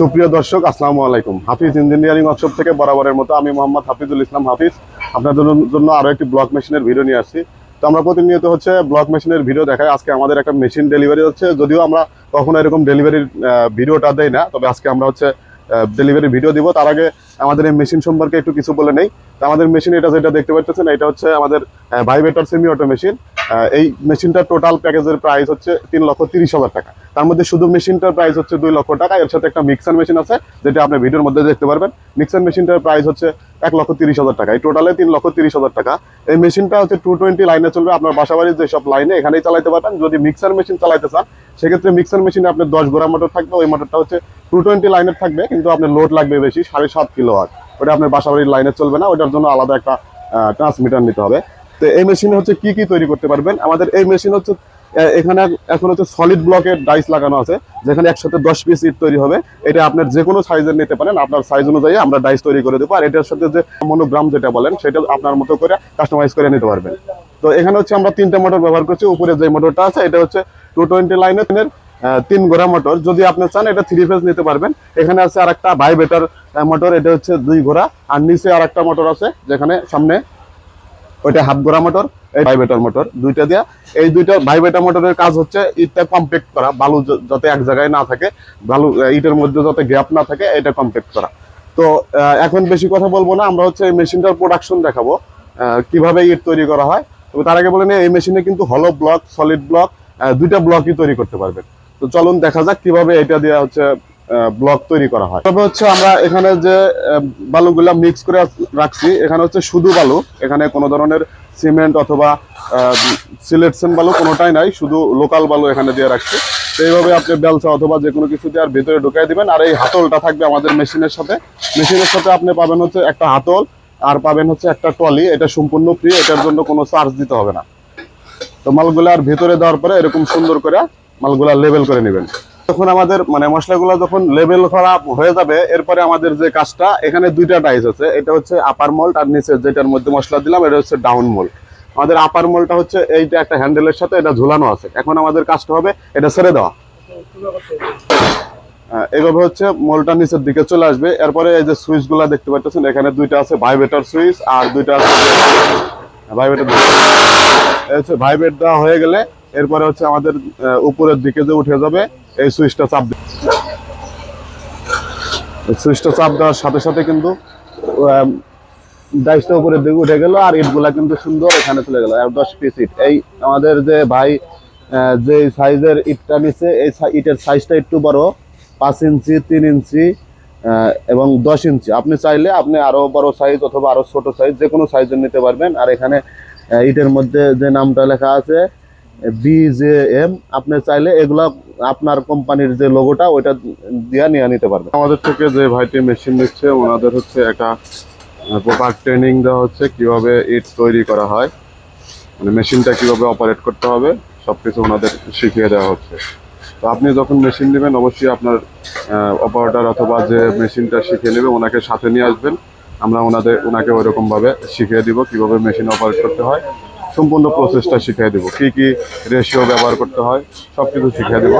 সুপ্রিয় দর্শক, আসসালামু আলাইকুম। হাফিজ ইঞ্জিনিয়ারিং ওয়ার্কশপ থেকে বরাবরের মতো আমি মোহাম্মদ হাফিজুল ইসলাম হাফিজ। আপনাদের জন্য আরও একটি ব্লক মেশিনের ভিডিও নিয়ে আসছি। তো আমরা প্রতিনিয়ত হচ্ছে ব্লক মেশিনের ভিডিও দেখাই। আজকে আমাদের একটা মেশিন ডেলিভারি হচ্ছে। যদিও আমরা কখনো এরকম ডেলিভারির ভিডিওটা দেই না, তবে আজকে আমরা হচ্ছে ডেলিভারি ভিডিও দিব। তার আগে আমাদের এই মেশিন সম্পর্কে একটু কিছু বলে নেই। তো আমাদের মেশিন এটা যেটা দেখতে পাচ্ছেন, এটা হচ্ছে আমাদের ভাইবেটার সেমি অটো মেশিন। এই মেশিনটার টোটাল প্যাকেজের প্রাইস হচ্ছে তিন লক্ষ তিরিশ হাজার টাকা। তার মধ্যে শুধু মেশিনটার প্রাইস হচ্ছে দুই লক্ষ টাকা। এর সাথে একটা মিক্সার মেশিন আছে, যেটা আপনি ভিডিওর মধ্যে দেখতে পারবেন। মিক্সার মেশিনটার প্রাইস হচ্ছে এক লক্ষ তিরিশ হাজার টাকা। এই টোটালে তিন লক্ষ তিরিশ হাজার টাকা। এই মেশিনটা হচ্ছে টু টোয়েন্টি লাইনে চলবে আপনার বাসাবাড়ির যেসব লাইনে এখানেই চালাতে পারবেন। যদি মিক্সার মেশিন চালাতে চান, সেক্ষেত্রে মিক্সার মেশিনে আপনার দশ গোড়া মোটর থাকবে, ওই মোটরটা হচ্ছে টু টোয়েন্টি লাইনের থাকবে, কিন্তু আপনার লোড লাগবে বেশি, সাড়ে সাত কিলো আর। ওটা আপনার বাসাবাড়ির লাইনে চলবে না, ওটার জন্য আলাদা একটা ট্রান্সমিটার নিতে হবে। তো এই মেশিনে হচ্ছে কি কি তৈরি করতে পারবেন? আমাদের এই মেশিন হচ্ছে এখানে এখন হচ্ছে সলিড ব্লকের ডাইস লাগানো আছে, যেখানে একসাথে দশ পিস ইট তৈরি হবে। এটা আপনার যে কোনো সাইজের নিতে পারেন, আপনার সাইজ অনুযায়ী আমরা ডাইস তৈরি করে দেবো। আর এটার সাথে যে মনোগ্রাম যেটা বলেন, সেটা আপনার মতো করে কাস্টমাইজ করে নিতে পারবেন। তো এখানে হচ্ছে আমরা তিনটা মোটর ব্যবহার করছি। উপরে যে মোটরটা আছে, এটা হচ্ছে টু টোয়েন্টি লাইনের তিন গোড়া মোটর যদি আপনি চান, এটা থ্রি ফেজ নিতে পারবেন। এখানে আছে আর একটা ভাইবেটার মোটর এটা হচ্ছে দুই ঘোড়া। আর নিচে আর একটা মোটর আছে, যেখানে সামনে ওইটা হাফ গোড়া মোটর এই ভাইবেটার মোটর দুইটা দিয়া। এই দুইটা ভাইবেটার মোটরের কাজ হচ্ছে ইটটা কমপ্লিট করা বালু যাতে এক জায়গায় না থাকে বালু ইটের মধ্যে যাতে গ্যাপ না থাকে এটা কমপ্লিট করা। তো এখন বেশি কথা বলব না আমরা হচ্ছে এই মেশিনটার প্রোডাকশন দেখাবো কীভাবে ইট তৈরি করা হয়। তবে তার আগে বলে নিই, এই মেশিনে কিন্তু হলো ব্লক সলিড ব্লক দুইটা ব্লকই তৈরি করতে পারবেন। তো চলুন দেখা যাক কীভাবে এটা দিয়ে হচ্ছে ব্লক তৈরি করা হয়। তবে হচ্ছে আমরা এখানে যে বালুগুলা মিক্স করে রাখছি, এখানে হচ্ছে শুধু বালু, এখানে কোনো ধরনের সিমেন্ট অথবা সিলেকশন বালু কোনোটাই নাই, শুধু লোকাল বালু এখানে দিয়ে রাখছি। তো এইভাবে আপনি বেলচা অথবা যে কোনো কিছু দিয়ে আর ভিতরে ঢুকাই দিবেন, আর এই হাতলটা থাকবে আমাদের মেশিনের সাথে। মেশিনের সাথে আপনি পাবেন হচ্ছে একটা হাতল, আর পাবেন হচ্ছে একটা ট্রলি, এটা সম্পূর্ণ ফ্রি এটার জন্য কোনো চার্জ দিতে হবে না। তো মালগুলো আর ভেতরে দেওয়ার পরে এরকম সুন্দর করে মালগুলা লেবেল করে নেবেন। তখন আমাদের মানে মশলাগুলো যখন লেবেল করা হয়ে যাবে এরপরে আমাদের যে কাজটা এখানে দুইটা টাইস আছে। এটা হচ্ছে আপার মল্ট আর নিচে যেটার মধ্যে মশলা দিলাম এটা হচ্ছে ডাউন মোল্ড আমাদের আপার মলটা হচ্ছে এইটা একটা হ্যান্ডেলের সাথে এটা ঝুলানো আছে। এখন আমাদের কাজটা হবে এটা ছেড়ে দেওয়া। আহ, এইভাবে হচ্ছে মোলটা নিচের দিকে চলে আসবে। এরপরে এই যে সুইচগুলা দেখতে পাচ্ছেন এখানে দুইটা আছে ভাইবেটার সুইচ আর দুইটা আছে ভাইবেটার হচ্ছে ভাইবেট দেওয়া হয়ে গেলে এরপরে হচ্ছে আমাদের উপরের দিকে যে উঠে যাবে, এই সুইচটা চাপ সুইচটা চাপ দেওয়ার সাথে সাথে কিন্তু ডাইসটা উপরের দিকে উঠে গেল আর ইটগুলা কিন্তু সুন্দর এখানে চলে গেল দশ পিস ইট। এই আমাদের যে ভাই যে সাইজের ইটটা নিচ্ছে এই ইটের সাইজটা একটু বড়, পাঁচ ইঞ্চি, তিন ইঞ্চি এবং দশ ইঞ্চি। আপনি চাইলে আপনি আরও বড় সাইজ অথবা আরও ছোট সাইজ যে কোনো সাইজের নিতে পারবেন। আর এখানে ইটের মধ্যে যে নামটা লেখা আছে বিজেএম আপনি চাইলে এগুলা আপনার কোম্পানির যে লোগোটা ওইটা দিয়ে নিয়ে নিতে পারবেন। আমাদের থেকে যে ভাইটি মেশিন নিচ্ছে, ওনাদের হচ্ছে একটা প্রপার ট্রেনিং দেওয়া হচ্ছে, কীভাবে ইট তৈরি করা হয় মানে মেশিনটা কীভাবে অপারেট করতে হবে, সবকিছু ওনাদের শিখিয়ে দেওয়া হচ্ছে। তো আপনি যখন মেশিন নেবেন, অবশ্যই আপনার অপারেটার অথবা যে মেশিনটা শিখে নেবে, ওনাকে সাথে নিয়ে আসবেন। আমরা ওনাদের, ওনাকে ওইরকমভাবে শিখিয়ে দিব, কীভাবে মেশিন অপারেট করতে হয়। সম্পূর্ণ প্রসেসটা শিখিয়ে দেবো। কি কি রেশিও ব্যবহার করতে হয় সব কিছু শিখিয়ে দেবো।